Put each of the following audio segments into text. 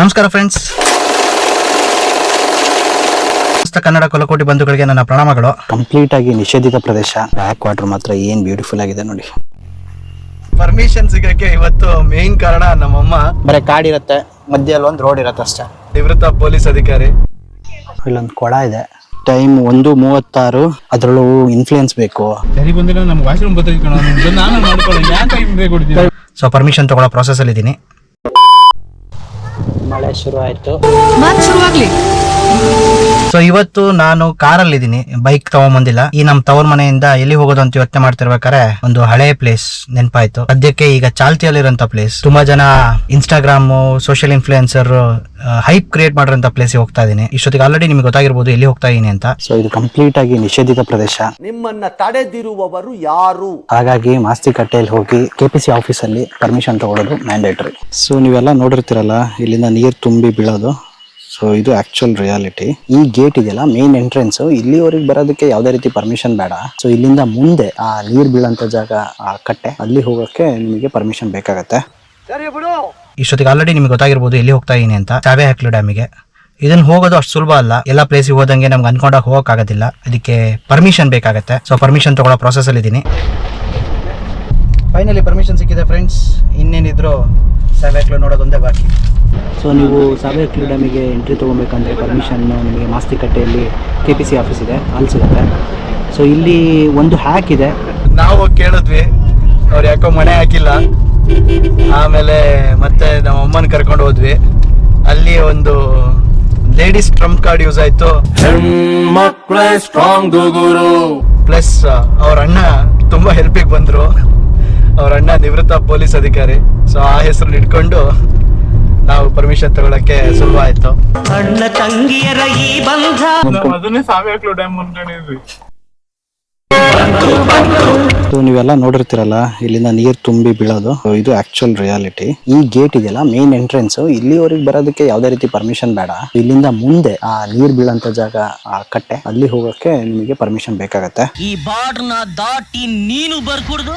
ನಮಸ್ಕಾರ ಫ್ರೆಂಡ್ಸ್ ಕನ್ನಡ ಕೊಲಕೋಟಿ ಬಂಧುಗಳಿಗೆ ನನ್ನ ಪ್ರಣಾಮಗಳು. ಕಂಪ್ಲೀಟ್ ಆಗಿ ನಿಷೇಧಿತ ಪ್ರದೇಶ. ಬ್ಯಾಕ್ ವಾಟರ್ ಮಾತ್ರ ಏನ್ ಬ್ಯೂಟಿಫುಲ್ ಆಗಿದೆ ನೋಡಿ. ಪರ್ಮಿಷನ್ ಸಿಗಕ್ಕೆ ಇವತ್ತು ಮೇನ್ ಕಾರಣ ನಮ್ಮಮ್ಮ. ಬರೀ ಕಾಡಿರುತ್ತೆ ಮಧ್ಯ ಒಂದು ರೋಡ್ ಇರತ್ತೆ ಅಷ್ಟೇ. ನಿವೃತ್ತ ಪೊಲೀಸ್ ಅಧಿಕಾರಿ. ಇಲ್ಲೊಂದು ಕೊಳ ಇದೆ. ಟೈಮ್ ಒಂದು ಮೂವತ್ತಾರು ಅದ್ರಲ್ಲೂ ಇನ್ಫ್ಲೂಯೆನ್ಸ್ ಬೇಕು. ಸರಿ ಬಂದಿಲ್ಲ ನಮ್ಗೆ ವಾಶ್ರೂಮ್ ಸೊ ಪರ್ಮಿಷನ್ ತಗೊಳ್ಳೋ ಪ್ರೊಸೆಸ್ ಅಲ್ಲಿ ಇದ್ದೀನಿ ಮಳೆ ಶುರು ಆಯ್ತು ಶುರುವಾಗ್ಲಿ. ಸೊ ಇವತ್ತು ನಾನು ಕಾರಲ್ಲಿ ಇದ್ದೀನಿ ಬೈಕ್ ತಗೊಂಬಂದಿಲ್ಲ. ಈ ನಮ್ ತವರ್ ಮನೆಯಿಂದ ಎಲ್ಲಿ ಹೋಗೋದು ಅಂತ ಯೋಚನೆ ಮಾಡ್ತಿರ್ಬೇಕಾರೆ ಒಂದು ಹಳೆ ಪ್ಲೇಸ್ ನೆನಪಾಯ್ತು. ಸದ್ಯಕ್ಕೆ ಈಗ ಚಾಲ್ತಿಯಲ್ಲಿರುವಂತ ಪ್ಲೇಸ್ ತುಂಬಾ ಜನ Instagram social influencer hype create ಮಾಡಿರೋಂಥ ಪ್ಲೇಸ್ ಹೋಗ್ತಾ ಇದೀನಿ ಇಷ್ಟೊತ್ತಿಗೆ ಆಲ್ರೆಡಿ ನಿಮ್ಗೆ ಗೊತ್ತಾಗಿರ್ಬೋದು ಎಲ್ಲಿ ಹೋಗ್ತಾ ಇದೀನಿ ಅಂತ. ಸೊ ಇದು ಕಂಪ್ಲೀಟ್ ಆಗಿ ನಿಷೇಧಿತ ಪ್ರದೇಶ. ನಿಮ್ಮನ್ನ ತಡೆದಿರುವವರು ಯಾರು? ಹಾಗಾಗಿ ಮಾಸ್ತಿ ಕಟ್ಟೆಯಲ್ಲಿ ಹೋಗಿ ಕೆಪಿಸಿ ಆಫೀಸ್ ಅಲ್ಲಿ ಆಫೀಸಲ್ಲಿ ಪರ್ಮಿಷನ್ ತಗೊಳ್ಳೋದು ಮ್ಯಾಂಡೇಟರಿ ಸೊ ನೀವೆಲ್ಲ ನೋಡಿರ್ತೀರಲ್ಲ ಇಲ್ಲಿಂದ ನೀರು ತುಂಬಿ ಬೀಳೋದು. ಸೊ ಇದು ಆಕ್ಚುಯಲ್ ರಿಯಾಲಿಟಿ ಈ ಗೇಟ್ ಇದೆಯಲ್ಲ ಮೇನ್ ಎಂಟ್ರೆನ್ಸ್ ಇಲ್ಲಿವರೆಗೆ ಬರೋದಕ್ಕೆ ಯಾವುದೇ ರೀತಿ ಪರ್ಮಿಷನ್ ಬೇಡ. ಸೊ ಇಲ್ಲಿಂದ ಮುಂದೆ ಆ ನೀರು ಬೀಳಂತ ಜಾಗ, ಆ ಕಟ್ಟೆ, ಅಲ್ಲಿ ಹೋಗೋಕ್ಕೆ ನಿಮಗೆ ಪರ್ಮಿಷನ್ ಬೇಕಾಗತ್ತೆ. ಇಷ್ಟೊತ್ತಿಗೆ ಆಲ್ರೆಡಿ ನಿಮ್ಗೆ ಗೊತ್ತಾಗಿರ್ಬೋದು ಎಲ್ಲಿ ಹೋಗ್ತಾ ಇದೀನಿ ಅಂತ. ಚಾವೆ ಹಾಕ್ಲು ಡ್ಯಾಮಿಗೆ. ಇದನ್ನ ಹೋಗೋದು ಅಷ್ಟು ಸುಲಭ ಅಲ್ಲ. ಎಲ್ಲ ಪ್ಲೇಸಿಗೆ ಹೋದಂಗೆ ನಮ್ಗೆ ಅನ್ಕೊಂಡಾಗ ಹೋಗಕ್ ಆಗೋದಿಲ್ಲ ಅದಕ್ಕೆ ಪರ್ಮಿಷನ್ ಬೇಕಾಗತ್ತೆ. ಸೊ ಪರ್ಮಿಷನ್ ತಗೊಳ್ಳೋ ಪ್ರೋಸೆಸ್ ಅಲ್ಲಿ ಇದ್ದೀನಿ ಫೈನಲಿ ಪರ್ಮಿಷನ್ ಸಿಕ್ಕಿದೆ ಫ್ರೆಂಡ್ಸ್ ಇನ್ನೇನಿದ್ರು ಹಾಕ್ಲು ನೋಡೋದೊಂದೇ ಬಾಕಿ. ಸೊ ನೀವು ಸಾವೇಕ್ಲಿ ಡ್ಯಾಮಿಗೆ ಎಂಟ್ರಿ ತೊಗೊಬೇಕಂದ್ರೆ ಪರ್ಮಿಷನ್ ನಿಮಗೆ ಮಾಸ್ತಿಕಟ್ಟೆಯಲ್ಲಿ ಕೆ ಪಿ ಸಿ ಆಫೀಸ್ ಇದೆ ಅಲ್ಲಿ ಸಿಗುತ್ತೆ. ಸೊ ಇಲ್ಲಿ ಒಂದು ಹ್ಯಾಕ್ ಇದೆ. ನಾವು ಕೇಳಿದ್ವಿ ಅವ್ರು ಯಾಕೋ ಮನೆ ಹಾಕಿಲ್ಲ. ಆಮೇಲೆ ಮತ್ತೆ ನಮ್ಮ ಅಮ್ಮನ ಕರ್ಕೊಂಡು ಹೋದ್ವಿ. ಅಲ್ಲಿ ಒಂದು ಲೇಡೀಸ್ ಟ್ರಂಪ್ ಕಾರ್ಡ್ ಯೂಸ್ ಆಯ್ತು. ಪ್ಲಸ್ ಅವ್ರ ಅಣ್ಣ ತುಂಬಾ ಹೆಲ್ಪಿಗೆ ಬಂದ್ರು. ಅವ್ರ ಅಣ್ಣ ನಿವೃತ್ತ ಪೊಲೀಸ್ ಅಧಿಕಾರಿ. ಸೊ ಆ ಹೆಸರು ಇಟ್ಕೊಂಡು ನಾವು ಪರ್ಮಿಷನ್ ತಗೊಳಕ್ಕೆ ಸುಲಭ ಆಯ್ತು. ನಾವು ಅದನ್ನೇ ಸಾವೇ ಹಾಕ್ಲು ಡ್ಯಾಮ್ ಅನ್ಕೊಂಡಿದ್ವಿ. ಸೊ ನೀವೆಲ್ಲ ನೋಡಿರ್ತೀರಲ್ಲ ಇಲ್ಲಿಂದ ನೀರು ತುಂಬಿ ಬೀಳೋದು. ಇದು ಆಕ್ಚುಯಲ್ ರಿಯಾಲಿಟಿ ಈ ಗೇಟ್ ಇದೆಯಲ್ಲ ಮೇನ್ ಎಂಟ್ರೆನ್ಸ್ ಇಲ್ಲಿವರೆಗೆ ಬರೋದಕ್ಕೆ ಯಾವುದೇ ರೀತಿ ಪರ್ಮಿಷನ್ ಬೇಡ. ಇಲ್ಲಿಂದ ಮುಂದೆ ಆ ನೀರು ಬೀಳಂತ ಜಾಗ ಆ ಕಟ್ಟೆ ಅಲ್ಲಿ ಹೋಗಕ್ಕೆ ನಿಮಗೆ ಪರ್ಮಿಷನ್ ಬೇಕಾಗತ್ತೆ. ಈ ಬಾರ್ಡ್ನ ದಾಟಿ ನೀನು ಬರ್ಕೂಡ್ದು.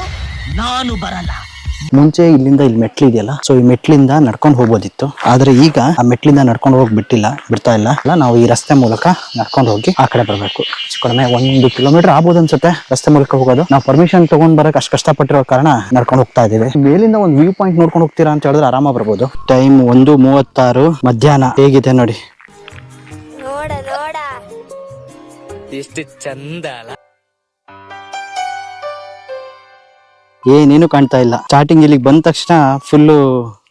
ನಾನು ಬರಲ್ಲ. ಮುಂಚೆ ಇಲ್ಲಿಂದ ಇಲ್ಲಿ ಮೆಟ್ಲು ಇದೆಯಲ್ಲ ಸೊ ಈ ಮೆಟ್ಲಿಂದ ನಡ್ಕೊಂಡು ಹೋಗ್ಬೋದಿತ್ತು. ಆದ್ರೆ ಈಗ ಆ ಮೆಟ್ಲಿಂದ ನಡ್ಕೊಂಡು ಹೋಗಿ ಬಿಟ್ಟಿಲ್ಲ ಬಿಡ್ತಾ ಇಲ್ಲ. ಅಲ್ಲ ನಾವು ಈ ರಸ್ತೆ ಮೂಲಕ ನಡ್ಕೊಂಡು ಹೋಗಿ ಆ ಕಡೆ ಬರಬೇಕು. ಕಡಿಮೆ ಒಂದು ಕಿಲೋಮೀಟರ್ ಆಗ್ಬೋದು ಅನ್ಸುತ್ತೆ ರಸ್ತೆ ಮೂಲಕ ಹೋಗೋದು. ನಾವು ಪರ್ಮಿಷನ್ ತಗೊಂಡ್ ಬರಕ್ ಅಷ್ಟು ಕಷ್ಟಪಟ್ಟಿರೋ ಕಾರಣ ನಡ್ಕೊಂಡು ಹೋಗ್ತಾ ಇದೀವಿ ಮೇಲಿಂದ ಒಂದು ವ್ಯೂ ಪಾಯಿಂಟ್ ನೋಡ್ಕೊಂಡು ಹೋಗ್ತೀರಾ ಅಂತ ಹೇಳಿದ್ರೆ ಆರಾಮ ಬರ್ಬೋದು. ಟೈಮ್ ಒಂದು ಮೂವತ್ತಾರು ಮಧ್ಯಾಹ್ನ ಹೇಗಿದೆ ನೋಡಿ. ನೋಡ ನೋಡ. ಎಷ್ಟು ಚಂದ ಏನೇನು ಕಾಣ್ತಾ ಇಲ್ಲ. ಸ್ಟಾರ್ಟಿಂಗ್ ಇಲ್ಲಿಗೆ ಬಂದ ತಕ್ಷಣ ಫುಲ್ಲು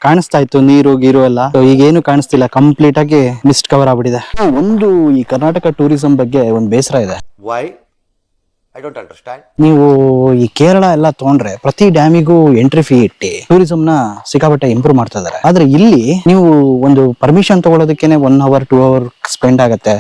ಕಾಣಿಸ್ತಾ ಇತ್ತು ನೀರು ಗೀರು ಎಲ್ಲ. ಈಗೇನು ಈಗ ಏನು ಕಾಣಿಸ್ತಿಲ್ಲ ಕಂಪ್ಲೀಟ್ ಆಗಿ ಮಿಸ್ಟ್ ಕವರ್ ಆಗ್ಬಿಟ್ಟಿದೆ. ಒಂದು ಈ ಕರ್ನಾಟಕ ಟೂರಿಸಂ ಬಗ್ಗೆ ಒಂದು ಬೇಸರ ಇದೆ. ವೈ ಐ ಡೋಂಟ್ ಅಂಡರ್ಸ್ಟ್ಯಾಂಡ್ ನೀವು ಈ ಕೇರಳ ಎಲ್ಲ ತಗೊಂಡ್ರೆ ಪ್ರತಿ ಡ್ಯಾಮಿಗೂ ಎಂಟ್ರಿ ಫೀ ಇಟ್ಟಿ ಟೂರಿಸಂ ನ ಸಿಕ್ಕಾಪಟ್ಟೆ ಇಂಪ್ರೂವ್ ಮಾಡ್ತಾ ಇದಾರೆ. ಆದ್ರೆ ಇಲ್ಲಿ ನೀವು ಒಂದು permission ತಗೊಳ್ಳೋದಕ್ಕೇನೆ one hour two hour spend ಆಗತ್ತೆ.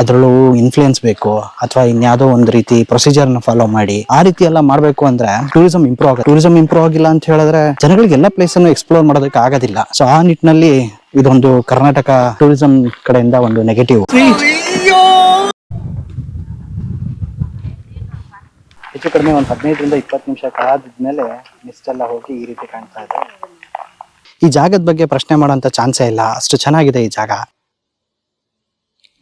ಅದ್ರಲ್ಲೂ ಇನ್ಫ್ಲೂಯೆನ್ಸ್ ಬೇಕು ಅಥವಾ ಇನ್ಯಾವುದೋ ಒಂದು ರೀತಿ ಪ್ರೊಸೀಜರ್ನ ಫಾಲೋ ಮಾಡಿ ಆ ರೀತಿ ಎಲ್ಲ ಮಾಡ್ಬೇಕು ಅಂದ್ರೆ ಟೂರಿಸಂ ಇಂಪ್ರೂವ್ ಆಗುತ್ತೆ. ಟೂರಿಸಂ ಇಂಪ್ರೂವ್ ಆಗಿಲ್ಲ ಅಂತ ಹೇಳಿದ್ರೆ ಜನಗಳಿಗೆ ಎಲ್ಲ ಪ್ಲೇಸ್ ಅನ್ನು ಎಕ್ಸ್ಪ್ಲೋರ್ ಮಾಡೋದಕ್ಕೆ ಆಗೋದಿಲ್ಲ. ಸೊ ಆ ನಿಟ್ಟಿನಲ್ಲಿ ಇದೊಂದು ಕರ್ನಾಟಕ ಟೂರಿಸಂ ಕಡೆಯಿಂದ ಒಂದು ನೆಗೆಟಿವ್ ಹೆಚ್ಚು ಕಡಿಮೆ ಒಂದು ಹದಿನೈದರಿಂದ ಇಪ್ಪತ್ತು ನಿಮಿಷ ಕಾದಿದ್ಮೇಲೆ ಮಿಸ್ಟ್ ಎಲ್ಲ ಹೋಗಿ ಈ ರೀತಿ ಕಾಣ್ತಾ ಇದೆ. ಈ ಜಾಗದ ಬಗ್ಗೆ ಪ್ರಶ್ನೆ ಮಾಡೋಂಥ ಚಾನ್ಸೇ ಇಲ್ಲ. ಅಷ್ಟು ಚೆನ್ನಾಗಿದೆ ಈ ಜಾಗ.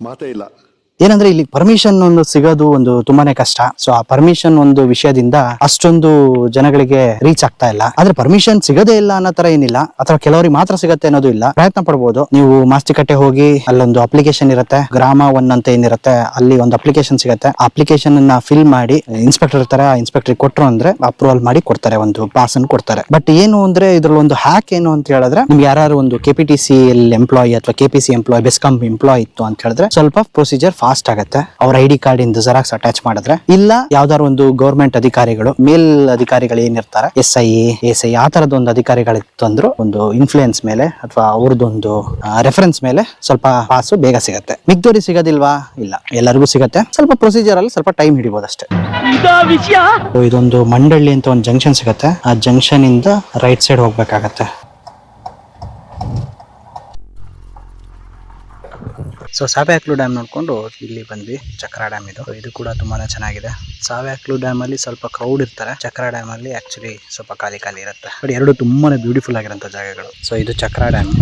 ಮಾತೇ ಇಲ್ಲ. ಏನಂದ್ರೆ ಇಲ್ಲಿ ಪರ್ಮಿಷನ್ ಒಂದು ಸಿಗೋದು ಒಂದು ತುಂಬಾನೇ ಕಷ್ಟ. ಸೊ ಆ ಪರ್ಮಿಷನ್ ಒಂದು ವಿಷಯದಿಂದ ಅಷ್ಟೊಂದು ಜನಗಳಿಗೆ ರೀಚ್ ಆಗ್ತಾ ಇಲ್ಲ. ಆದ್ರೆ ಪರ್ಮಿಷನ್ ಸಿಗದೇ ಇಲ್ಲ ಅನ್ನೋ ತರ ಏನಿಲ್ಲ. ಅಥವಾ ಕೆಲವರಿಗೆ ಮಾತ್ರ ಸಿಗತ್ತೆ ಅನ್ನೋದು ಇಲ್ಲ. ಪ್ರಯತ್ನ ಪಡಬಹುದು ನೀವು ಮಾಸ್ತಿಕಟ್ಟೆ ಹೋಗಿ ಅಲ್ಲೊಂದು ಅಪ್ಲಿಕೇಶನ್ ಇರುತ್ತೆ. ಗ್ರಾಮ ಒನ್ ಅಂತ ಏನಿರುತ್ತೆ, ಅಲ್ಲಿ ಒಂದು ಅಪ್ಲಿಕೇಶನ್ ಸಿಗುತ್ತೆ. ಅಪ್ಲಿಕೇಶನ್ ಅನ್ನ ಫಿಲ್ ಮಾಡಿ ಇನ್ಸ್ಪೆಕ್ಟರ್ ಇರ್ತಾರೆ ಆ ಇನ್ಸ್ಪೆಕ್ಟರ್ ಕೊಟ್ರು ಅಂದ್ರೆ ಅಪ್ರೂವಲ್ ಮಾಡಿ ಕೊಡ್ತಾರೆ, ಒಂದು ಪಾಸ್ ಅನ್ನು ಕೊಡ್ತಾರೆ. ಬಟ್ ಏನು ಅಂದ್ರೆ ಇದ್ರಲ್ಲಿ ಒಂದು ಹ್ಯಾಕ್ ಏನು ಅಂತ ಹೇಳಿದ್ರೆ, ನಿಮ್ಗೆ ಯಾರು ಒಂದು K P T C L employee ಅಥವಾ K P C employee BESCOM employee ಇತ್ತು ಅಂತ ಹೇಳಿದ್ರೆ, ಸ್ವಲ್ಪ ಪ್ರೊಸೀಜರ್ ಆಗುತ್ತೆ. ಅವ್ರ ಐ ಡಿ ಕಾರ್ಡ್ ಇಂದ ಜೆರಾಕ್ಸ್ ಅಟ್ಯಾಚ್ ಮಾಡಿದ್ರೆ ಇಲ್ಲ ಯಾವ್ದಾದ್ರು ಒಂದು ಗೌರ್ಮೆಂಟ್ ಅಧಿಕಾರಿಗಳು ಮೇಲ್ ಅಧಿಕಾರಿಗಳು ಏನಿರ್ತಾರೆ ಎಸ್ ಐ ಎಸ್ ಐ ಆ ತರದ ಒಂದು ಅಧಿಕಾರಿಗಳಿತ್ತು ತಂದ್ರು ಒಂದು ಇನ್ಫ್ಲೂಯೆನ್ಸ್ ಮೇಲೆ ಅಥವಾ ಅವ್ರದ್ದೊಂದು ರೆಫರೆನ್ಸ್ ಮೇಲೆ ಸ್ವಲ್ಪ ಪಾಸ್ ಬೇಗ ಸಿಗತ್ತೆ. ಮಿಗ್ದೋರಿ ಸಿಗೋದಿಲ್ವಾ? ಇಲ್ಲ. ಎಲ್ಲರಿಗೂ ಸಿಗತ್ತೆ. ಸ್ವಲ್ಪ ಪ್ರೊಸೀಜರ್ ಅಲ್ಲಿ ಸ್ವಲ್ಪ ಟೈಮ್ ಹಿಡಿಬೋದು ಅಷ್ಟೇ ಇದೊಂದು ಮಂಡಳ್ಳಿ ಅಂತ ಒಂದು ಜಂಕ್ಷನ್ ಸಿಗತ್ತೆ. ಆ ಜಂಕ್ಷನ್ ಇಂದ ರೈಟ್ ಸೈಡ್ ಹೋಗ್ಬೇಕಾಗತ್ತೆ. ಸೊ ಸಾವ್ಯಾಕ್ಲು ಡ್ಯಾಮ್ ನೋಡಿಕೊಂಡು ಇಲ್ಲಿ ಬಂದ್ವಿ. ಚಕ್ರಾ ಡ್ಯಾಮ್ ಇದು. ಇದು ಕೂಡ ತುಂಬಾನೇ ಚೆನ್ನಾಗಿದೆ. ಸಾವ್ಯಾಕ್ಲು ಡ್ಯಾಮ್ ಅಲ್ಲಿ ಸ್ವಲ್ಪ ಕ್ರೌಡ್ ಇರ್ತಾರೆ. ಚಕ್ರ ಡ್ಯಾಮ್ ಅಲ್ಲಿ ಆಕ್ಚುಲಿ ಸ್ವಲ್ಪ ಖಾಲಿ ಖಾಲಿ ಇರುತ್ತೆ. ಬಟ್ ಎರಡು ತುಂಬಾನೇ ಬ್ಯೂಟಿಫುಲ್ ಆಗಿರೋ ಜಾಗಗಳು. ಸೊ ಇದು ಚಕ್ರಾ ಡ್ಯಾಮ್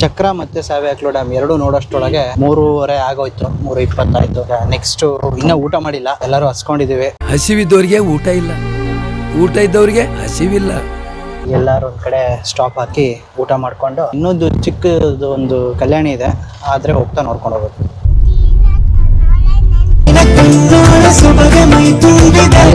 ಚಕ್ರ ಮತ್ತೆ ಸಾವ್ಯಾಕ್ಲು ಡ್ಯಾಮ್ ಎರಡು ನೋಡೋಷ್ಟೊಳಗೆ ಮೂರುವರೆ ಆಗೋಯ್ತು. ಮೂರು ಇಪ್ಪತ್ತಾಯ್ತು. ನೆಕ್ಸ್ಟ್ ಇನ್ನೂ ಊಟ ಮಾಡಿಲ್ಲ. ಎಲ್ಲರೂ ಹಸ್ಕೊಂಡಿದೀವಿ ಹಸಿವಿದ್ದವರಿಗೆ ಊಟ ಇಲ್ಲ. ಊಟ ಇದ್ದವ್ರಿಗೆ ಹಸಿವಿಲ್ಲ. ಎಲ್ಲಾರು ಒಂದ್ ಕಡೆ ಸ್ಟಾಪ್ ಹಾಕಿ ಊಟ ಮಾಡ್ಕೊಂಡು ಇನ್ನೊಂದು ಚಿಕ್ಕದು ಒಂದು ಕಲ್ಯಾಣಿ ಇದೆ ಆದ್ರೆ ಹೋಗ್ತಾ ನೋಡ್ಕೊಂಡು ಹೋಗೋದು ಹಾಗೆ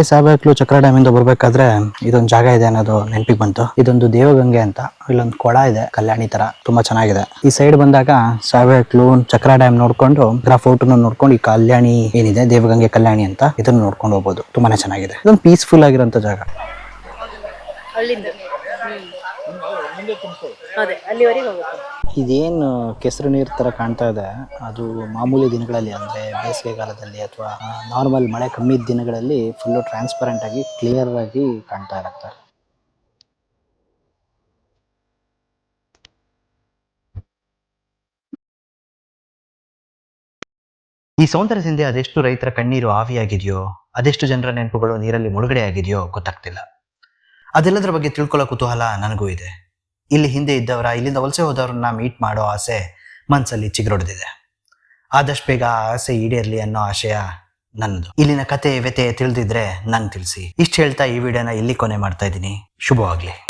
ಸಾಬೇಕ್ಲು ಚಕ್ರ ಡ್ಯಾಮ್ ಇಂದ ಬರ್ಬೇಕಾದ್ರೆ ಇದೊಂದು ಜಾಗ ಇದೆ ಅನ್ನೋದು ನೆನಪಿಗೆ ಬಂತು. ಇದೊಂದು ದೇವಗಂಗೆ ಅಂತ ಇಲ್ಲೊಂದು ಕೊಳ ಇದೆ ಕಲ್ಯಾಣಿ ತರ ತುಂಬಾ ಚೆನ್ನಾಗಿದೆ. ಈ ಸೈಡ್ ಬಂದಾಗ ಸಾಬೇಕ್ಲು ಚಕ್ರ ಡ್ಯಾಮ್ ನೋಡ್ಕೊಂಡು ಗ್ರಾ ಫೋಟೋನ ನೋಡ್ಕೊಂಡು ಈ ಕಲ್ಯಾಣಿ ಏನಿದೆ ದೇವಗಂಗೆ ಕಲ್ಯಾಣಿ ಅಂತ ಇದನ್ನ ನೋಡ್ಕೊಂಡು ಹೋಗ್ಬೋದು. ತುಂಬಾನೇ ಚೆನ್ನಾಗಿದೆ. ಇದೊಂದು ಪೀಸ್ಫುಲ್ ಆಗಿರೋಂಥ ಜಾಗ. ಇದೇನು ಕೆಸರು ನೀರು ತರ ಕಾಣ್ತಾ ಇದೆ? ಅದು ಮಾಮೂಲಿ ದಿನಗಳಲ್ಲಿ ಅಂದ್ರೆ ಬೇಸಿಗೆಗಾಲದಲ್ಲಿ ಅಥವಾ ನಾರ್ಮಲ್ ಮಳೆ ಕಮ್ಮಿ ದಿನಗಳಲ್ಲಿ ಫುಲ್ಲು ಟ್ರಾನ್ಸ್ಪರೆಂಟ್ ಆಗಿ ಕ್ಲಿಯರ್ ಆಗಿ ಕಾಣ್ತಾ ಇರುತ್ತೆ. ಈ ಸೌಂದರ್ಯದಿಂದ ಅದೆಷ್ಟು ರೈತರ ಕಣ್ಣೀರು ಆವಿಯಾಗಿದೆಯೋ, ಅದೆಷ್ಟು ಜನರ ನೆನಪುಗಳು ನೀರಲ್ಲಿ ಮುಳುಗಡೆ ಆಗಿದೆಯೋ ಗೊತ್ತಾಗ್ತಿಲ್ಲ. ಅದೆಲ್ಲದರ ಬಗ್ಗೆ ತಿಳ್ಕೊಳ್ಳೋ ಕುತೂಹಲ ನನಗೂ ಇದೆ. ಇಲ್ಲಿ ಹಿಂದೆ ಇದ್ದವರ, ಇಲ್ಲಿಂದ ವಲಸೆ ಹೋದವ್ರನ್ನ ಮೀಟ್ ಮಾಡೋ ಆಸೆ ಮನಸ್ಸಲ್ಲಿ ಚಿಗುರೊಡೆದಿದೆ. ಆದಷ್ಟು ಬೇಗ ಆ ಆಸೆ ಈಡೇರ್ಲಿ ಅನ್ನೋ ಆಶಯ ನನ್ನದು. ಇಲ್ಲಿನ ಕತೆ ವ್ಯತೆ ತಿಳಿದಿದ್ರೆ ನಂಗೆ ತಿಳಿಸಿ. ಇಷ್ಟು ಹೇಳ್ತಾ ಈ ವಿಡಿಯೋನ ಇಲ್ಲಿ ಕೊನೆ ಮಾಡ್ತಾ ಇದ್ದೀನಿ. ಶುಭವಾಗ್ಲಿ.